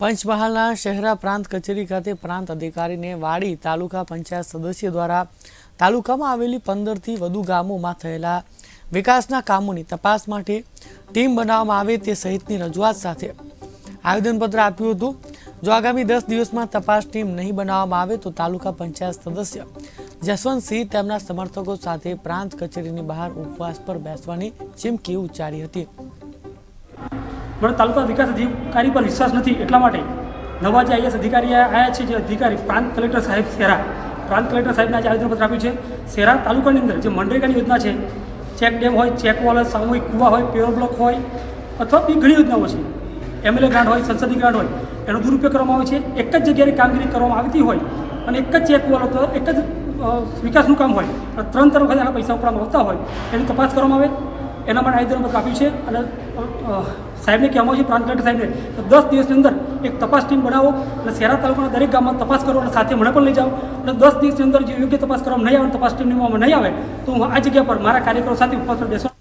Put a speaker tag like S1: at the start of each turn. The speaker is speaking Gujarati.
S1: પંચમહાલના શહેરા પ્રાંત કચેરી ખાતે પ્રાંત અધિકારીને વાડી તાલુકા પંચાયત સદસ્ય દ્વારા તાલુકામાં આવેલી પંદરથી વધુ ગામોમાં થયેલા વિકાસના કામોની તપાસ માટે ટીમ બનાવવામાં આવે તે સહિતની રજૂઆત સાથે આવેદનપત્ર આપ્યું હતું. જો આગામી દસ દિવસમાં તપાસ ટીમ નહીં બનાવવામાં આવે તો તાલુકા પંચાયત સદસ્ય જસવંતસિંહ તેમના સમર્થકો સાથે પ્રાંત કચેરીની બહાર ઉપવાસ પર બેસવાની ચીમકી ઉચ્ચારી હતી.
S2: મને તાલુકા વિકાસ અધિકારી પર વિશ્વાસ નથી એટલા માટે નવા જે આઈએસ અધિકારી આવ્યા છે જે અધિકારી પ્રાંત કલેક્ટર સાહેબ શેરા પ્રાંત કલેક્ટર સાહેબને આજે આવેદનપત્ર આપ્યું છે. શેરા તાલુકાની અંદર જે મનરેગાની યોજના છે, ચેક ડેમ હોય, ચેક વોલ સામૂહિક કુવા હોય પેવર બ્લોક હોય અથવા બી ઘણી યોજનાઓ છે. એમએલએ ગ્રાન્ટ હોય, સંસદીય ગ્રાન્ટ હોય, એનો દુરુપયોગ કરવામાં આવે છે. એક જ જગ્યાએ કામગીરી કરવામાં આવતી હોય અને એક જ ચેક વોલ અથવા એક જ વિકાસનું કામ હોય ત્રણ ત્રણ વખત એના પૈસા ઉપરાંત આવતા હોય, એની તપાસ કરવામાં આવે. એના માટે આવેદનપત્ર આપ્યું છે અને સાહેબને કહેવામાં છે, પ્રાંત કલેક્ટર સાહેબને. તો દસ દિવસની અંદર એક તપાસ ટીમ બનાવો અને શહેરા તાલુકાના દરેક ગામમાં તપાસ કરો અને સાથે મને પણ લઈ જાઓ. અને દસ દિવસની અંદર જે યોગ્ય તપાસ કરવામાં નહીં આવે તપાસ ટીમ નિમવામાં નહીં આવે, તો હું આ જગ્યા પર મારા કાર્યકરો સાથે ઉપસ્થિત બેસવા